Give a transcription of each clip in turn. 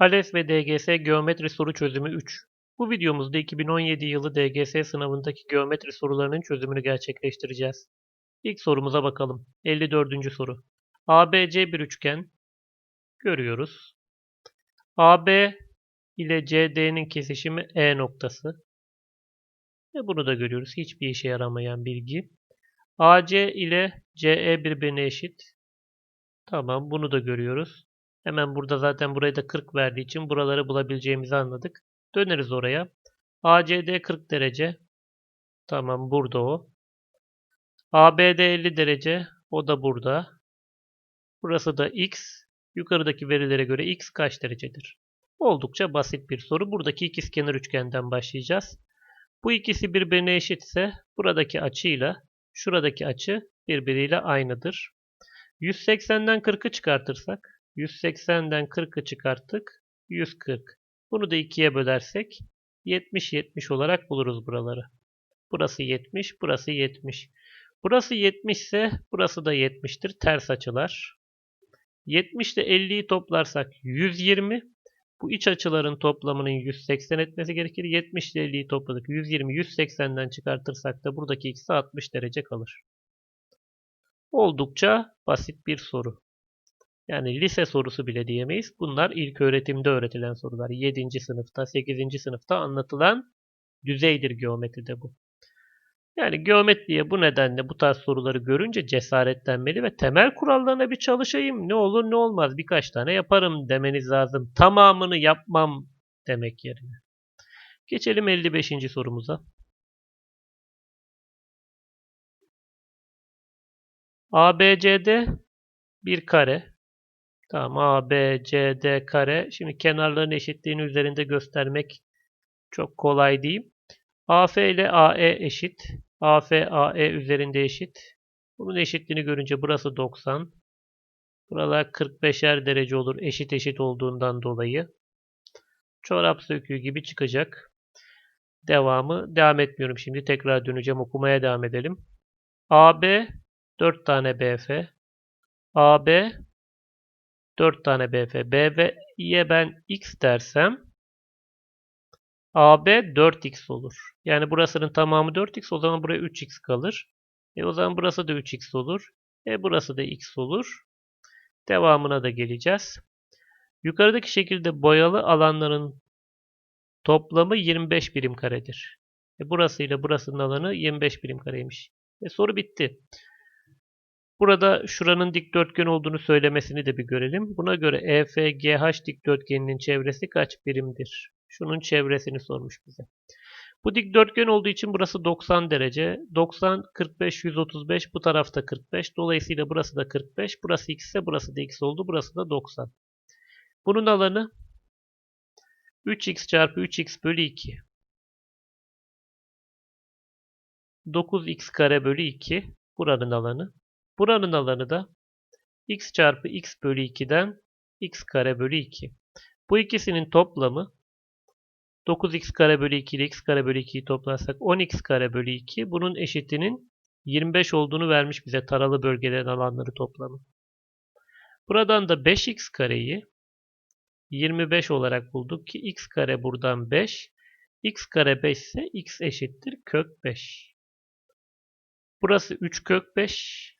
ALES ve DGS Geometri Soru Çözümü 3. Bu videomuzda 2017 yılı DGS sınavındaki geometri sorularının çözümünü gerçekleştireceğiz. İlk sorumuza bakalım. 54. soru. ABC bir üçgen görüyoruz. AB ile CD'nin kesişimi E noktası. Ve bunu da görüyoruz. Hiçbir işe yaramayan bilgi. AC ile CE birbirine eşit. Tamam bunu da görüyoruz. Hemen burada zaten burayı da 40 verdiği için buraları bulabileceğimizi anladık. Döneriz oraya. ACD 40 derece. Tamam burada o. ABD 50 derece. O da burada. Burası da X. Yukarıdaki verilere göre X kaç derecedir? Oldukça basit bir soru. Buradaki ikizkenar üçgenden başlayacağız. Bu ikisi birbirine eşitse buradaki açıyla şuradaki açı birbiriyle aynıdır. 180'den 40'ı çıkartırsak 180'den 40'ı çıkarttık. 140. Bunu da 2'ye bölersek 70-70 olarak buluruz buraları. Burası 70, burası 70. Burası 70 ise burası da 70'tir. Ters açılar. 70 ile 50'yi toplarsak 120. Bu iç açıların toplamının 180 etmesi gerekir. 70 ile 50'yi topladık. 120, 180'den çıkartırsak da buradaki ikisi 60 derece kalır. Oldukça basit bir soru. Yani lise sorusu bile diyemeyiz. Bunlar ilk öğretimde öğretilen sorular. 7. sınıfta, 8. sınıfta anlatılan düzeydir geometride bu. Yani geometriye bu nedenle bu tarz soruları görünce cesaretlenmeli ve temel kurallarına bir çalışayım. Ne olur ne olmaz birkaç tane yaparım demeniz lazım. Tamamını yapmam demek yerine. Geçelim 55. sorumuza. ABCD bir kare. Tamam ABCD kare. Şimdi kenarların eşitliğini üzerinde göstermek çok kolay değil. AF ile AE eşit. AF AE üzerinde eşit. Bunun eşitliğini görünce burası 90. Buralar 45'er derece olur eşit eşit olduğundan dolayı. Çorap söküğü gibi çıkacak. Devamı devam etmiyorum şimdi. Tekrar döneceğim okumaya devam edelim. AB 4 tane BF. AB 4 tane BF. B ve İ'ye ben X dersem AB 4X olur. Yani burasının tamamı 4X. O zaman buraya 3X kalır. E o zaman burası da 3X olur. E burası da X olur. Devamına da geleceğiz. Yukarıdaki şekilde boyalı alanların toplamı 25 birim karedir. E burası ile burasının alanı 25 birim kareymiş. E soru bitti. Burada şuranın dikdörtgen olduğunu söylemesini de bir görelim. Buna göre EFGH dikdörtgeninin çevresi kaç birimdir? Şunun çevresini sormuş bize. Bu dikdörtgen olduğu için burası 90 derece. 90, 45, 135. Bu tarafta 45. Dolayısıyla burası da 45. Burası x ise burası da x oldu. Burası da 90. Bunun alanı 3x çarpı 3x bölü 2. 9x kare bölü 2. Buranın alanı. Buranın alanı da x çarpı x bölü 2'den x kare bölü 2. Bu ikisinin toplamı 9x kare bölü 2 ile x kare bölü 2'yi toplarsak 10x kare bölü 2. Bunun eşitinin 25 olduğunu vermiş bize taralı bölgelerin alanları toplamı. Buradan da 5x kareyi 25 olarak bulduk ki x kare buradan 5. x kare 5 ise x eşittir kök 5. Burası 3 kök 5.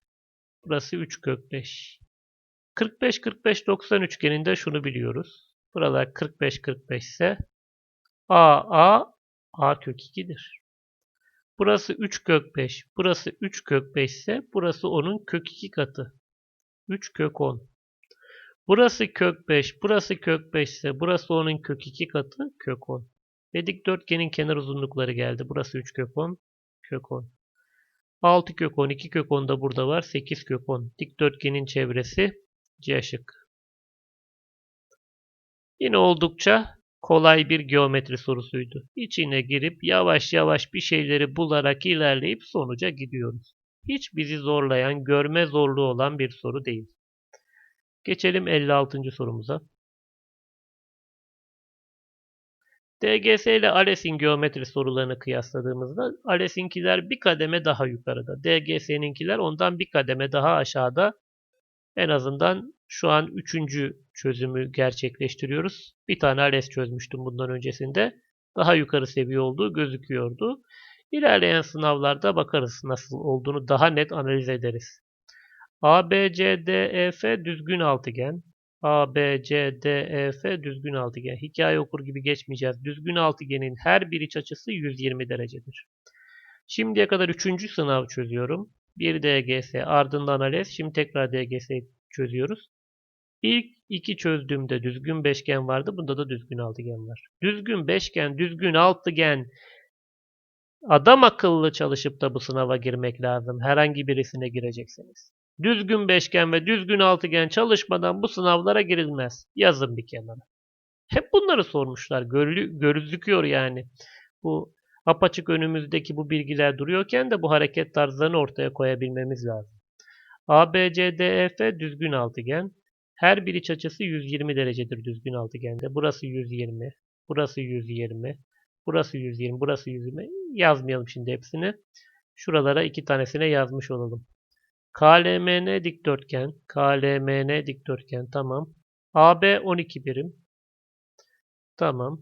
Burası 3 kök 5. 45 45 90 üçgeninde şunu biliyoruz. Buralar 45 45 ise A A A kök 2'dir. Burası 3 kök 5. Burası 3 kök 5 ise burası onun kök 2 katı. 3 kök 10. Burası kök 5. Burası kök 5 ise burası onun kök 2 katı kök 10. Ve dikdörtgenin kenar uzunlukları geldi. Burası 3 kök 10. Kök 10. 6 kök 10, 2 kök 10 da burada var. 8 kök 10. Dikdörtgenin çevresi C şık. Yine oldukça kolay bir geometri sorusuydu. İçine girip yavaş yavaş bir şeyleri bularak ilerleyip sonuca gidiyoruz. Hiç bizi zorlayan, görme zorluğu olan bir soru değil. Geçelim 56. sorumuza. DGS ile ALES'in geometri sorularını kıyasladığımızda ALES'inkiler bir kademe daha yukarıda. DGS'ninkiler ondan bir kademe daha aşağıda En azından şu an üçüncü çözümü gerçekleştiriyoruz. Bir tane ALES çözmüştüm bundan öncesinde. Daha yukarı seviye olduğu gözüküyordu. İlerleyen sınavlarda bakarız nasıl olduğunu daha net analiz ederiz. ABCDEF düzgün altıgen. ABCDEF düzgün altıgen. Hikaye okur gibi geçmeyeceğiz. Düzgün altıgenin her bir iç açısı 120 derecedir. Şimdiye kadar 3. sınav çözüyorum. Bir DGS ardından ALES. Şimdi tekrar DGS çözüyoruz. İlk iki çözdüğümde düzgün beşgen vardı. Bunda da düzgün altıgen var. Düzgün beşgen, düzgün altıgen. Adam akıllı çalışıp da bu sınava girmek lazım. Herhangi birisine gireceksiniz. Düzgün beşgen ve düzgün altıgen çalışmadan bu sınavlara girilmez. Yazın bir kenara. Hep bunları sormuşlar. Görülü, gözüküyor yani. Bu apaçık önümüzdeki bu bilgiler duruyorken de bu hareket tarzlarını ortaya koyabilmemiz lazım. ABCDEF düzgün altıgen. Her bir iç açısı 120 derecedir düzgün altıgende. Burası 120, burası 120, burası 120, burası 120. Yazmayalım şimdi hepsini. Şuralara iki tanesine yazmış olalım. KLMN dikdörtgen, KLMN dikdörtgen tamam. AB 12 birim. Tamam.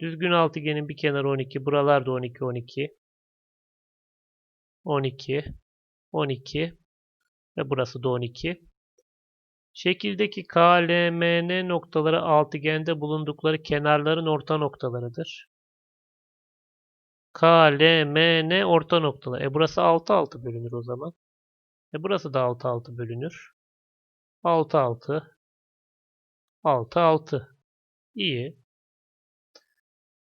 Düzgün altıgenin bir kenarı 12, buralar da 12 12. 12 12 ve burası da 12. Şekildeki KLMN noktaları altıgende bulundukları kenarların orta noktalarıdır. KLMN orta noktalar. E burası 6 6 bölünür o zaman. E burası da 6 6 bölünür. 6 6 6 6. İyi.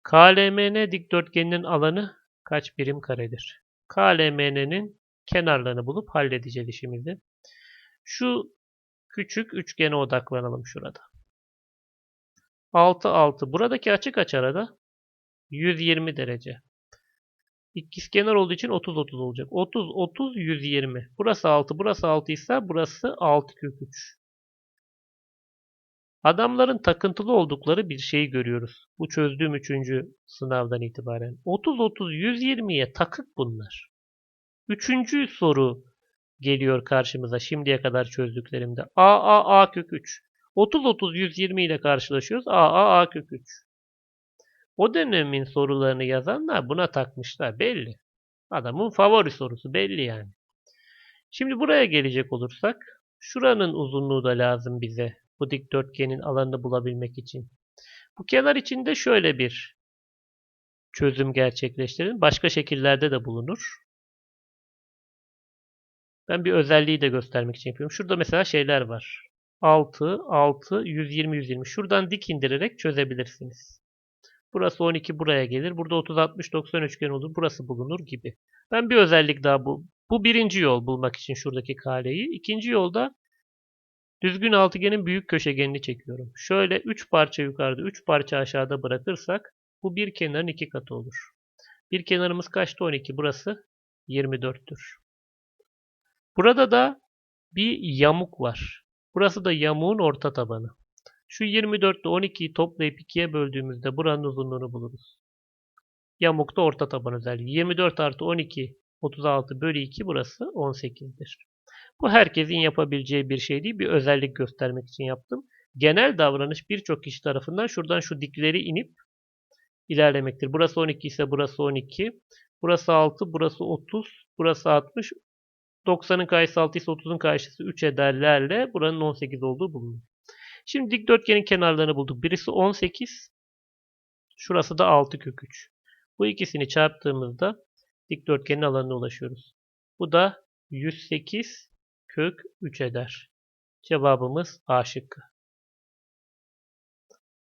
KLMN dikdörtgeninin alanı kaç birim karedir? KLMN'nin kenarlarını bulup halledeceğiz işimizi. Şu küçük üçgene odaklanalım şurada. 6 6. Buradaki açı kaç arada? 120 derece. İkizkenar olduğu için 30 30 olacak. 30 30 120. Burası 6, burası 6 ise burası 6 kök 3. Adamların takıntılı oldukları bir şeyi görüyoruz. Bu çözdüğüm 3. sınavdan itibaren. 30 30 120'ye takık bunlar. Üçüncü soru geliyor karşımıza şimdiye kadar çözdüklerimde. A A A kök 3. 30 30 120 ile karşılaşıyoruz. A A A kök 3. O dönemin sorularını yazanlar buna takmışlar belli. Adamın favori sorusu belli yani. Şimdi buraya gelecek olursak şuranın uzunluğu da lazım bize bu dikdörtgenin alanını bulabilmek için. Bu kenar içinde şöyle bir çözüm gerçekleştirin. Başka şekillerde de bulunur. Ben bir özelliği de göstermek için yapıyorum. Şurada mesela şeyler var. 6, 6, 120, 120. Şuradan dik indirerek çözebilirsiniz. Burası 12 buraya gelir. Burada 30, 60, 90 üçgen olur. Burası bulunur gibi. Ben bir özellik daha bu. Bu birinci yol bulmak için şuradaki kareyi. İkinci yolda düzgün altıgenin büyük köşegenini çekiyorum. Şöyle 3 parça yukarıda, 3 parça aşağıda bırakırsak bu bir kenarın iki katı olur. Bir kenarımız kaçtı? 12. Burası 24'tür. Burada da bir yamuk var. Burası da yamuğun orta tabanı. Şu 24 ile 12'yi toplayıp 2'ye böldüğümüzde buranın uzunluğunu buluruz. Yamukta orta taban özelliği. 24 artı 12 36 bölü 2 burası 18'dir. Bu herkesin yapabileceği bir şey değil. Bir özellik göstermek için yaptım. Genel davranış birçok kişi tarafından şuradan şu dikleri inip ilerlemektir. Burası 12 ise burası 12. Burası 6, burası 30, burası 60. 90'ın karşısı 6 ise 30'un karşısı 3 ederlerle buranın 18 olduğu bulunur. Şimdi dikdörtgenin kenarlarını bulduk. Birisi 18. Şurası da 6 kök 3. Bu ikisini çarptığımızda dikdörtgenin alanına ulaşıyoruz. Bu da 108 kök 3 eder. Cevabımız A şıkkı.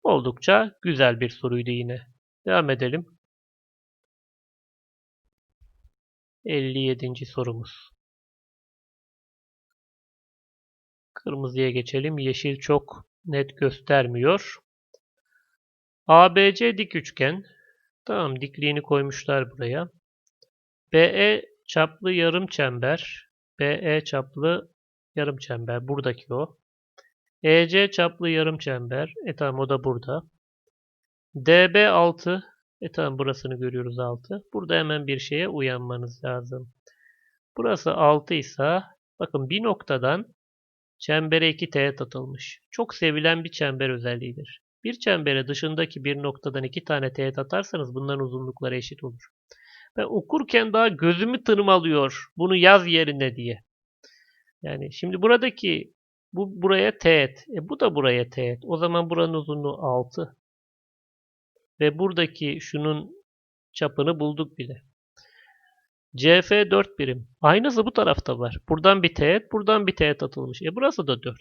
Oldukça güzel bir soruydu yine. Devam edelim. 57. sorumuz. Kırmızıya geçelim. Yeşil çok net göstermiyor. ABC dik üçgen. Tamam dikliğini koymuşlar buraya. BE çaplı yarım çember. BE çaplı yarım çember. Buradaki o. EC çaplı yarım çember. E tamam o da burada. DB 6. E tamam burasını görüyoruz 6. Burada hemen bir şeye uyanmanız lazım. Burası 6 ise bakın bir noktadan Çembere iki teğet atılmış. Çok sevilen bir çember özelliğidir. Bir çembere dışındaki bir noktadan iki tane teğet atarsanız bunların uzunlukları eşit olur. Ben okurken daha gözümü tırmalıyor. Bunu yaz yerine diye. Yani şimdi buradaki bu buraya teğet. E bu da buraya teğet. O zaman buranın uzunluğu 6. Ve buradaki şunun çapını bulduk bile. CF 4 birim. Aynısı bu tarafta var. Buradan bir teğet, buradan bir teğet atılmış. E burası da 4.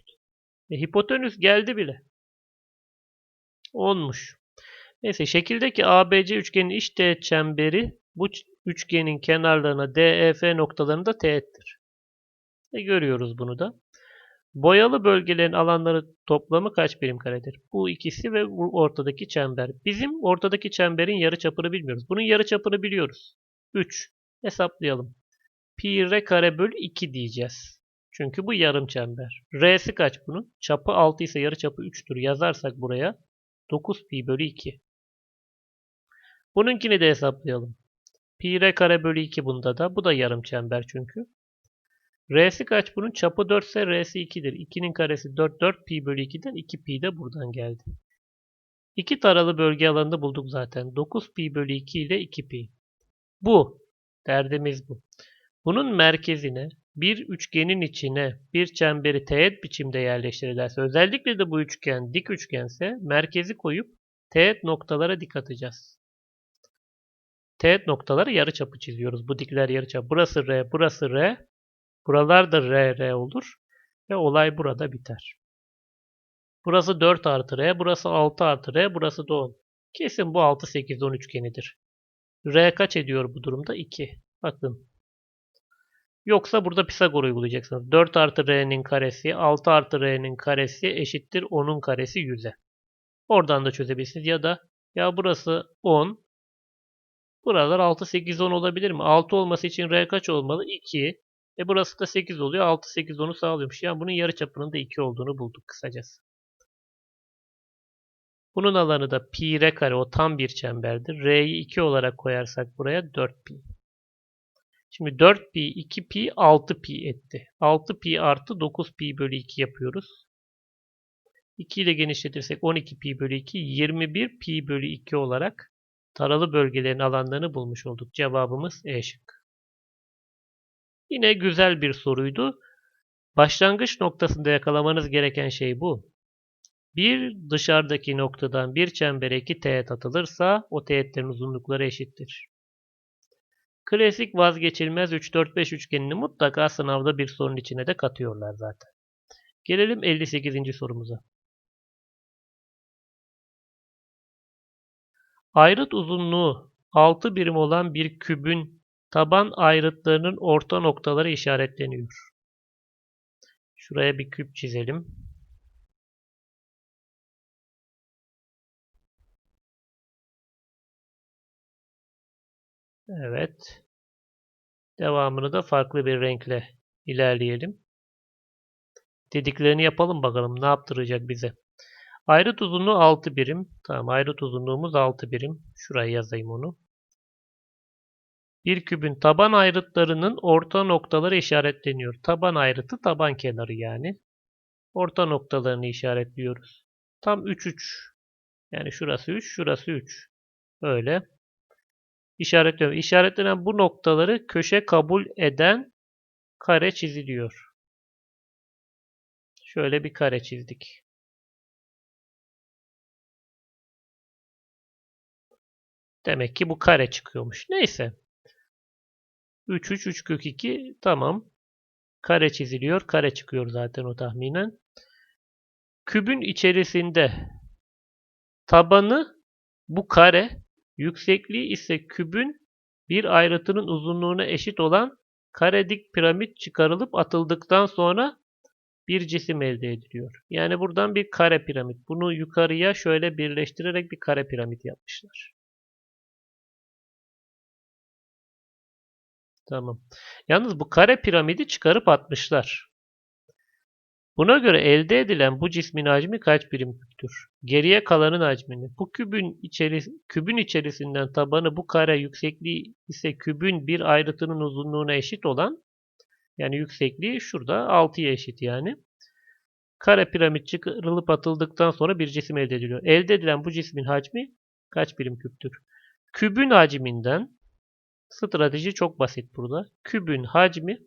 E hipotenüs geldi bile. 10'muş. Neyse şekildeki ABC üçgenin iç teğet çemberi bu üçgenin kenarlarına DEF noktalarında teğettir. E görüyoruz bunu da. Boyalı bölgelerin alanları toplamı kaç birim karedir? Bu ikisi ve bu ortadaki çember. Bizim ortadaki çemberin yarıçapını bilmiyoruz. Bunun yarıçapını biliyoruz. 3. Hesaplayalım. Pi r kare bölü 2 diyeceğiz. Çünkü bu yarım çember. R'si kaç bunun? Çapı 6 ise yarıçapı 3'tür. Yazarsak buraya 9 pi bölü 2. Bununkini de hesaplayalım. Pi r kare bölü 2 bunda da. Bu da yarım çember çünkü. R'si kaç bunun? Çapı 4 ise R'si 2'dir. 2'nin karesi 4. 4 pi bölü 2'den 2 pi de buradan geldi. İki taralı bölge alanını bulduk zaten. 9 pi bölü 2 ile 2 pi. Bu. Derdimiz bu. Bunun merkezine bir üçgenin içine bir çemberi teğet biçimde yerleştirilirse özellikle de bu üçgen dik üçgense merkezi koyup teğet noktalara dik atacağız. Teğet noktaları yarıçapı çiziyoruz. Bu dikler yarıçap. Burası R, burası R. Buralar da R, R olur. Ve olay burada biter. Burası 4 artı R, burası 6 artı R, burası da 10. Kesin bu 6, 8, 10 üçgenidir. R kaç ediyor bu durumda? 2. Bakın. Yoksa burada Pisagor uygulayacaksınız. 4 artı R'nin karesi, 6 artı R'nin karesi eşittir 10'un karesi 100'e. Oradan da çözebilirsiniz. Ya da ya burası 10. Buralar 6, 8, 10 olabilir mi? 6 olması için R kaç olmalı? 2. E burası da 8 oluyor. 6, 8, 10'u sağlıyormuş. Yani bunun yarıçapının da 2 olduğunu bulduk kısacası. Bunun alanı da pi r kare o tam bir çemberdir. R'yi 2 olarak koyarsak buraya 4 pi. Şimdi 4 pi 2 pi 6 pi etti. 6 pi artı 9 pi bölü 2 yapıyoruz. 2 ile genişletirsek 12 pi bölü 2 21 pi bölü 2 olarak taralı bölgelerin alanlarını bulmuş olduk. Cevabımız E şıkkı. Yine güzel bir soruydu. Başlangıç noktasında yakalamanız gereken şey bu. Bir dışarıdaki noktadan bir çembere iki teğet atılırsa o teğetlerin uzunlukları eşittir. Klasik vazgeçilmez 3-4-5 üçgenini mutlaka sınavda bir sorun içine de katıyorlar zaten. Gelelim 58. sorumuza. Ayrıt uzunluğu 6 birim olan bir kübün taban ayrıtlarının orta noktaları işaretleniyor. Şuraya bir küp çizelim. Evet. Devamını da farklı bir renkle ilerleyelim. Dediklerini yapalım bakalım ne yaptıracak bize. Ayrıt uzunluğu 6 birim. Tamam ayrıt uzunluğumuz 6 birim. Şuraya yazayım onu. Bir kübün taban ayrıtlarının orta noktaları işaretleniyor. Taban ayrıtı taban kenarı yani. Orta noktalarını işaretliyoruz. Tam 3 3. Yani şurası 3, şurası 3. Öyle işaretliyorum. İşaretlenen bu noktaları köşe kabul eden kare çiziliyor. Şöyle bir kare çizdik. Demek ki bu kare çıkıyormuş. Neyse. 3 3 3 kök 2 tamam. Kare çiziliyor. Kare çıkıyor zaten o tahminen. Kübün içerisinde tabanı bu kare Yüksekliği ise kübün bir ayrıtının uzunluğuna eşit olan kare dik piramit çıkarılıp atıldıktan sonra bir cisim elde ediliyor. Yani buradan bir kare piramit. Bunu yukarıya şöyle birleştirerek bir kare piramit yapmışlar. Tamam. Yalnız bu kare piramidi çıkarıp atmışlar. Buna göre elde edilen bu cismin hacmi kaç birim küptür? Geriye kalanın hacmini. Bu kübün, içeri, kübün içerisinden tabanı bu kare yüksekliği ise kübün bir ayrıtının uzunluğuna eşit olan yani yüksekliği şurada 6'ya eşit yani. Kare piramit çıkarılıp atıldıktan sonra bir cisim elde ediliyor. Elde edilen bu cismin hacmi kaç birim küptür? Kübün hacminden strateji çok basit burada. Kübün hacmi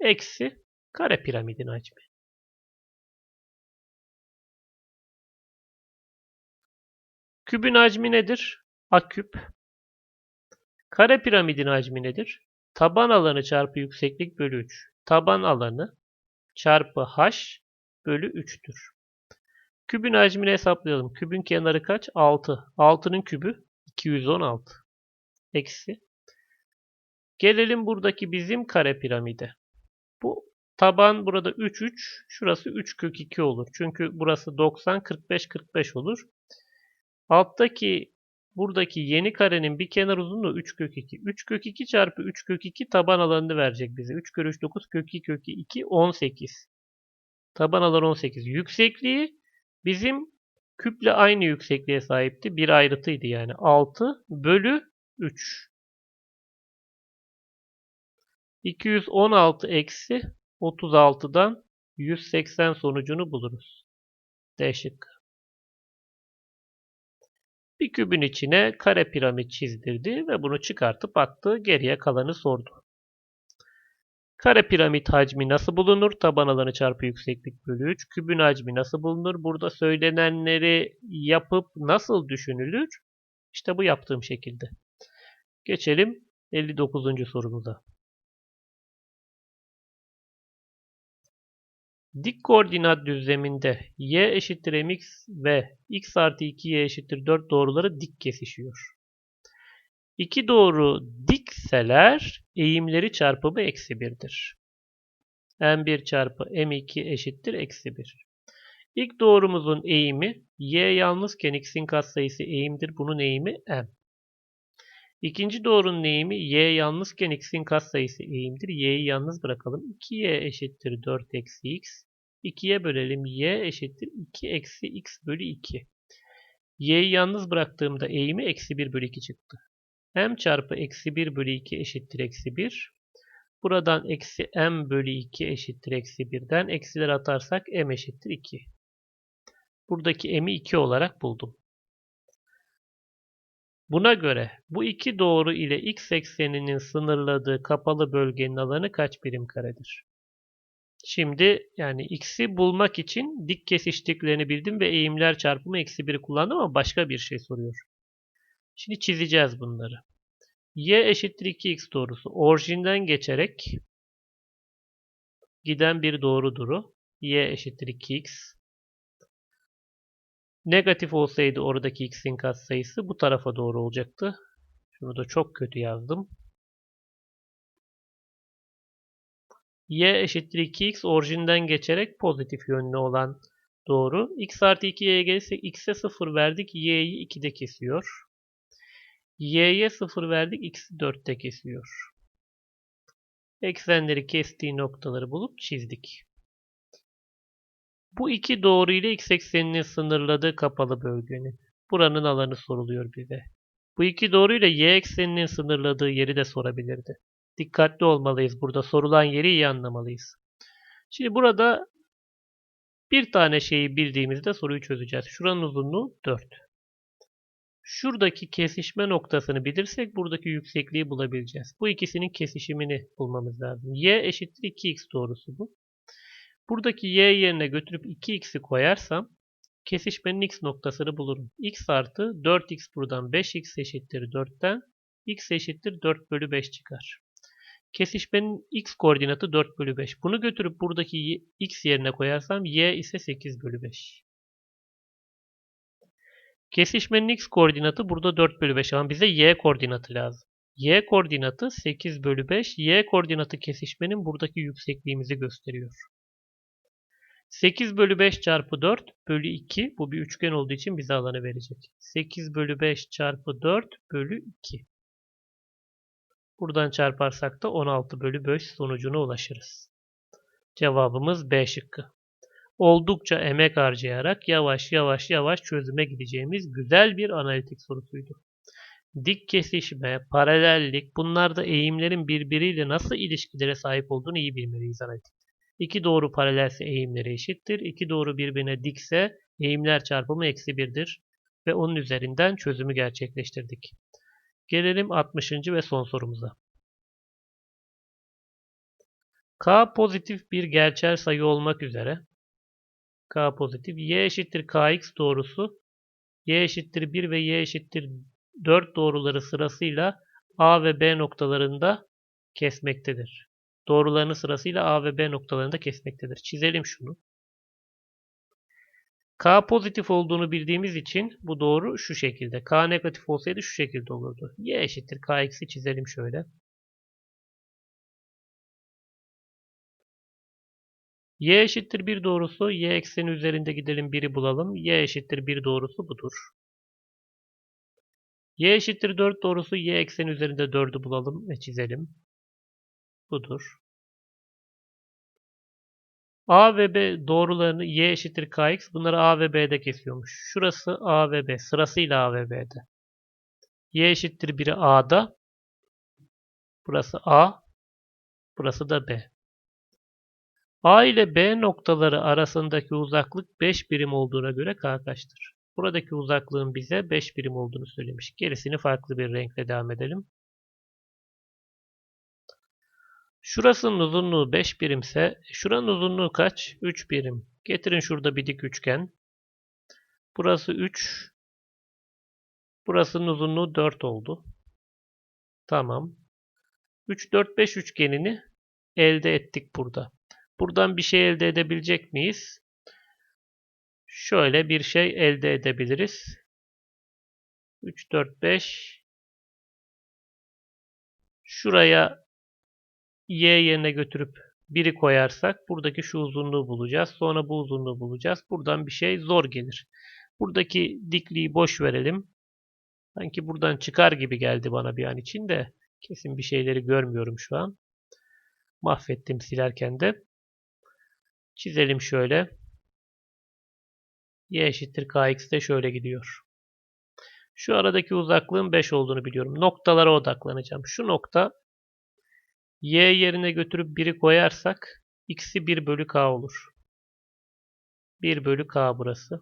eksi kare piramidin hacmi. Kübün hacmi nedir? A küp. Kare piramidin hacmi nedir? Taban alanı çarpı yükseklik bölü 3. Taban alanı çarpı h bölü 3'tür. Kübün hacmini hesaplayalım. Kübün kenarı kaç? 6. 6'nın kübü 216. Eksi. Gelelim buradaki bizim kare piramide. Taban burada 3 3. Şurası 3 kök 2 olur. Çünkü burası 90 45 45 olur. Alttaki buradaki yeni karenin bir kenar uzunluğu 3 kök 2. 3 kök 2 çarpı 3 kök 2 taban alanını verecek bize. 3 kere 3 9 kök 2 kök 2 18. Taban alanı 18. Yüksekliği bizim küple aynı yüksekliğe sahipti. Bir ayrıtıydı yani. 6 bölü 3. 216 eksi 36'dan 180 sonucunu buluruz. D şıkkı. Bir kübün içine kare piramit çizdirdi ve bunu çıkartıp attı. Geriye kalanı sordu. Kare piramit hacmi nasıl bulunur? Taban alanı çarpı yükseklik bölü 3. Kübün hacmi nasıl bulunur? Burada söylenenleri yapıp nasıl düşünülür? İşte bu yaptığım şekilde. Geçelim 59. sorumuza. Dik koordinat düzleminde y eşittir mx ve x artı 2y eşittir 4 doğruları dik kesişiyor. İki doğru dikseler eğimleri çarpımı eksi 1'dir. m1 çarpı m2 eşittir eksi 1. İlk doğrumuzun eğimi y yalnızken x'in katsayısı eğimdir. Bunun eğimi m. İkinci doğrunun eğimi y yalnızken x'in katsayısı eğimdir. y'yi yalnız bırakalım. 2y eşittir 4 eksi x. 2'ye bölelim. y eşittir 2 eksi x bölü 2. y'yi yalnız bıraktığımda eğimi eksi 1 bölü 2 çıktı. m çarpı eksi 1 bölü 2 eşittir eksi 1. Buradan eksi m bölü 2 eşittir eksi 1'den eksiler atarsak m eşittir 2. Buradaki m'i 2 olarak buldum. Buna göre bu iki doğru ile x ekseninin sınırladığı kapalı bölgenin alanı kaç birim karedir? Şimdi yani x'i bulmak için dik kesiştiklerini bildim ve eğimler çarpımı eksi 1'i kullandım ama başka bir şey soruyor. Şimdi çizeceğiz bunları. y eşittir 2x doğrusu orijinden geçerek giden bir doğrudur. y eşittir 2x. Negatif olsaydı oradaki x'in katsayısı bu tarafa doğru olacaktı. Şunu da çok kötü yazdım. y eşittir 2x orijinden geçerek pozitif yönlü olan doğru. x artı 2y'ye gelirsek x'e 0 verdik. y'yi 2'de kesiyor. y'ye 0 verdik. x'i 4'te kesiyor. Eksenleri kestiği noktaları bulup çizdik. Bu iki doğru ile x ekseninin sınırladığı kapalı bölgenin. Buranın alanı soruluyor bize. Bu iki doğru ile y ekseninin sınırladığı yeri de sorabilirdi. Dikkatli olmalıyız. Burada sorulan yeri iyi anlamalıyız. Şimdi burada bir tane şeyi bildiğimizde soruyu çözeceğiz. Şuranın uzunluğu 4. Şuradaki kesişme noktasını bilirsek buradaki yüksekliği bulabileceğiz. Bu ikisinin kesişimini bulmamız lazım. y eşittir 2x doğrusu bu. Buradaki y yerine götürüp 2x'i koyarsam kesişmenin x noktasını bulurum. x artı 4x buradan 5x eşittir 4'ten x eşittir 4 bölü 5 çıkar. Kesişmenin x koordinatı 4 bölü 5. Bunu götürüp buradaki x yerine koyarsam y ise 8 bölü 5. Kesişmenin x koordinatı burada 4 bölü 5 ama bize y koordinatı lazım. y koordinatı 8 bölü 5. y koordinatı kesişmenin buradaki yüksekliğimizi gösteriyor. 8 bölü 5 çarpı 4 bölü 2. Bu bir üçgen olduğu için bize alanı verecek. 8 bölü 5 çarpı 4 bölü 2. Buradan çarparsak da 16 bölü 5 sonucuna ulaşırız. Cevabımız B şıkkı. Oldukça emek harcayarak yavaş yavaş yavaş çözüme gideceğimiz güzel bir analitik sorusuydu. Dik kesişme, paralellik bunlar da eğimlerin birbiriyle nasıl ilişkilere sahip olduğunu iyi bilmeliyiz analitik. İki doğru paralelse eğimleri eşittir. İki doğru birbirine dikse eğimler çarpımı eksi 1'dir. Ve onun üzerinden çözümü gerçekleştirdik. Gelelim 60. ve son sorumuza. K pozitif bir gerçel sayı olmak üzere K pozitif y eşittir kx doğrusu y eşittir 1 ve y eşittir 4 doğruları sırasıyla A ve B noktalarında kesmektedir. Doğrularını sırasıyla A ve B noktalarında kesmektedir. Çizelim şunu. K pozitif olduğunu bildiğimiz için bu doğru şu şekilde. K negatif olsaydı şu şekilde olurdu. Y eşittir Kx'i çizelim şöyle. Y eşittir 1 doğrusu y ekseni üzerinde gidelim 1'i bulalım. Y eşittir 1 doğrusu budur. Y eşittir 4 doğrusu y ekseni üzerinde 4'ü bulalım ve çizelim. Budur. A ve B doğrularını y eşittir kx bunları A ve B'de kesiyormuş. Şurası A ve B sırasıyla A ve B'de. Y eşittir 1'i A'da. Burası A. Burası da B. A ile B noktaları arasındaki uzaklık 5 birim olduğuna göre K kaçtır? Buradaki uzaklığın bize 5 birim olduğunu söylemiş. Gerisini farklı bir renkle devam edelim. Şurasının uzunluğu 5 birimse şuranın uzunluğu kaç? 3 birim. Getirin şurada bir dik üçgen. Burası 3. Burasının uzunluğu 4 oldu. Tamam. 3, 4, 5 üçgenini elde ettik burada. Buradan bir şey elde edebilecek miyiz? Şöyle bir şey elde edebiliriz. 3, 4, 5. Şuraya y yerine götürüp 1'i koyarsak buradaki şu uzunluğu bulacağız. Sonra bu uzunluğu bulacağız. Buradan bir şey zor gelir. Buradaki dikliği boş verelim. Sanki buradan çıkar gibi geldi bana bir an için de. Kesin bir şeyleri görmüyorum şu an. Mahvettim silerken de. Çizelim şöyle. y eşittir kx de şöyle gidiyor. Şu aradaki uzaklığın 5 olduğunu biliyorum. Noktalara odaklanacağım. Şu nokta y yerine götürüp 1'i koyarsak x'i 1 bölü k olur. 1 bölü k burası.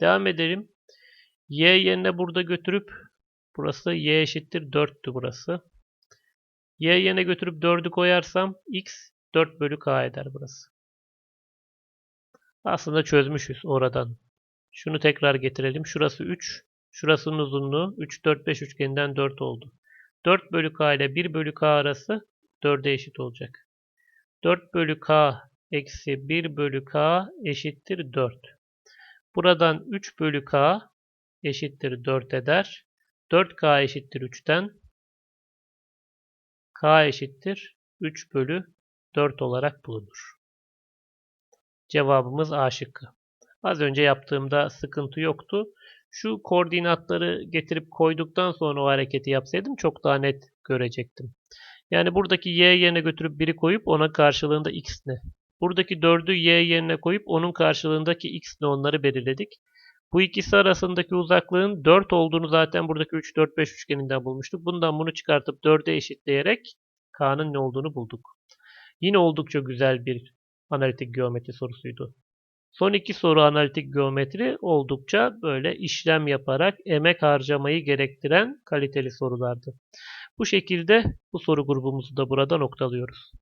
Devam edelim. y yerine burada götürüp burası y eşittir 4'tü burası. y yerine götürüp 4'ü koyarsam x 4 bölü k eder burası. Aslında çözmüşüz oradan. Şunu tekrar getirelim. Şurası 3. Şurasının uzunluğu 3, 4, 5 üçgeninden 4 oldu. 4 bölü k ile 1 bölü k arası 4'e eşit olacak. 4 bölü k eksi 1 bölü k eşittir 4. Buradan 3 bölü k eşittir 4 eder. 4k eşittir 3'ten k eşittir 3 bölü 4 olarak bulunur. Cevabımız A şıkkı. Az önce yaptığımda sıkıntı yoktu. Şu koordinatları getirip koyduktan sonra o hareketi yapsaydım çok daha net görecektim. Yani buradaki y yerine götürüp 1'i koyup ona karşılığında x ne? Buradaki 4'ü y yerine koyup onun karşılığındaki x ne onları belirledik. Bu ikisi arasındaki uzaklığın 4 olduğunu zaten buradaki 3, 4, 5 üçgeninden bulmuştuk. Bundan bunu çıkartıp 4'e eşitleyerek k'nın ne olduğunu bulduk. Yine oldukça güzel bir analitik geometri sorusuydu. Son iki soru analitik geometri oldukça böyle işlem yaparak emek harcamayı gerektiren kaliteli sorulardı. Bu şekilde bu soru grubumuzu da burada noktalıyoruz.